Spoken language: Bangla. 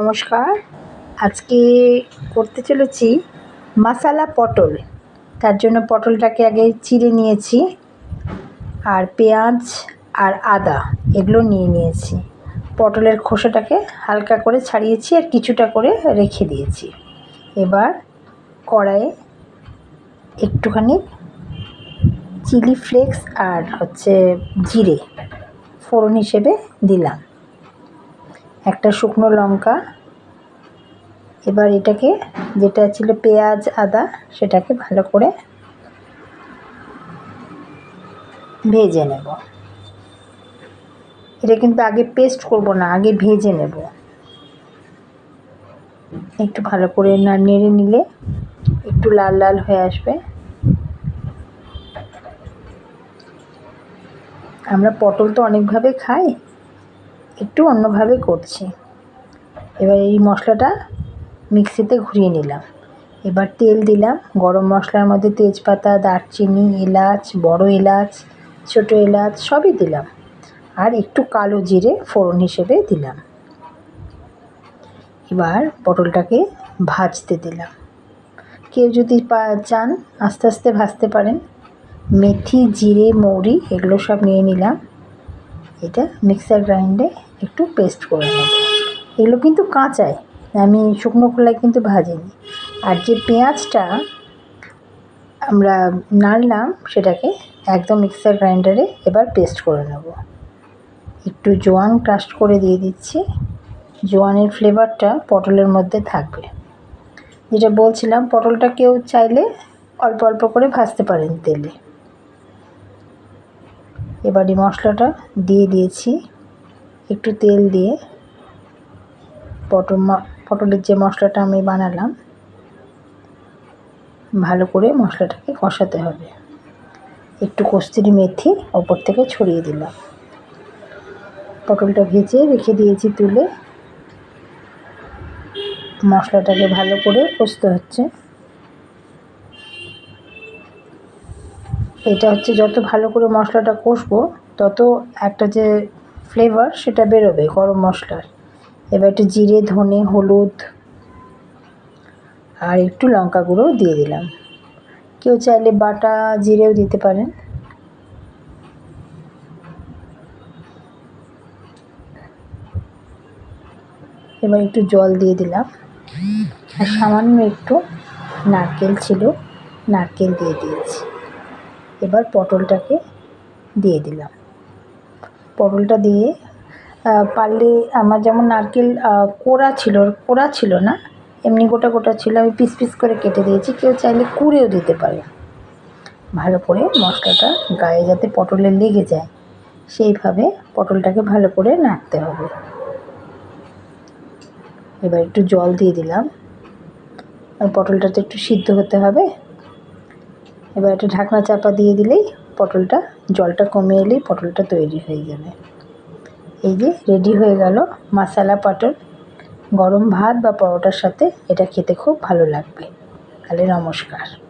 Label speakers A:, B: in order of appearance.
A: নমস্কার। আজকে করতে চলেছি মাসালা পটল। তার জন্য পটলটাকে আগে চিড়ে নিয়েছি, আর পেঁয়াজ আর আদা এগুলো নিয়ে নিয়েছি। পটলের খোসাটাকে হালকা করে ছাড়িয়েছি আর কিছুটা করে রেখে দিয়েছি। এবার কড়াইয়ে একটুখানি চিলি ফ্লেক্স আর হচ্ছে জিরে ফোড়ন হিসেবে দিলাম। একটা শুকনো লঙ্কা, এবার এটাকে যেটা ছিল পেঁয়াজ, আদা, সেটাকে ভালো করে ভেজে নেব। এটা কিন্তু আগে পেস্ট করব না, আগে ভেজে নেব। একটু ভালো করে না নেড়ে নিলে একটু লাল লাল হয়ে আসবে। আমরা পটল তো অনেকভাবে খাই একটু অন্যভাবে করছি। এবার এই মশলাটা মিক্সিতে ঘুরিয়ে নিলাম। এবার তেল দিলাম। গরম মশলার মধ্যে তেজপাতা, দারচিনি, এলাচ, বড় এলাচ, ছোটো এলাচ সবই দিলাম। আর একটু কালো জিরে ফোড়ন হিসেবে দিলাম। এবার পটলটাকে ভাজতে দিলাম। কেউ যদি চান, আস্তে আস্তে ভাজতে পারেন। মেথি, জিরে, মৌরি, এগুলো সব নিয়ে নিলাম। এটা মিক্সার গ্রাইন্ডে একটু পেস্ট করে নেব। এগুলো কিন্তু কাঁচায় আমি শুকনো খোলায় কিন্তু ভাজিনি। আর যে পেঁয়াজটা আমরা নাড়লাম, সেটাকে একদম মিক্সার গ্রাইন্ডারে এবার পেস্ট করে নেব। একটু জোয়ান ক্রাশ করে দিয়ে দিচ্ছি। জোয়ানের ফ্লেভারটা পটলের মধ্যে থাকবে। যেটা বলছিলাম, পটলটা কেউ চাইলে অল্প অল্প করে ভাজতে পারেন তেলে। এবার এই মশলাটা দিয়ে দিয়েছি। একটু তেল দিয়ে পটল পটলের যে মশলাটা আমি বানালাম, ভালো করে মশলাটাকে কষাতে হবে। একটু কস্তুরি মেথি ওপর থেকে ছড়িয়ে দিলাম। পটলটা ভেজে রেখে দিয়েছি তুলে। মশলাটাকে ভালো করে কষতে হচ্ছে। এটা হচ্ছে যত ভালো করে মশলাটা কষবো, তত একটা যে ফ্লেভার সেটা বেরোবে গরম মশলার। এবার একটু জিরে, ধনে, হলুদ আর একটু লঙ্কা গুঁড়ো দিয়ে দিলাম। কেউ চাইলে বাটা জিরেও দিতে পারেন। এবার একটু জল দিয়ে দিলাম। আর সামান্য একটু নারকেল ছিল, নারকেল দিয়ে দিয়েছি। এবার পটলটাকে দিয়ে দিলাম। পটলটা দিয়ে পারলে আমার যেমন নারকেল কোড়া ছিল কোড়া ছিল না, এমনি গোটা গোটা ছিল, আমি পিস পিস করে কেটে দিয়েছি, কেউ চাইলে কুড়েও দিতে পারে। ভালো করে মশলাটা গায়ে যাতে পটলে লেগে যায়, সেইভাবে পটলটাকে ভালো করে নাড়তে হবে। এবার একটু জল দিয়ে দিলাম। আর পটলটা তো একটু সিদ্ধ হতে হবে। এবার একটা ঢাকনা চাপা দিয়ে দিলেই পটলটা, জলটা কমে এলেই পটলটা তৈরি হয়ে যাবে। এই যে রেডি হয়ে গেল মশালা পটল। গরম ভাত বা পরোটার সাথে এটা খেতে খুব ভালো লাগবে। তাহলে নমস্কার।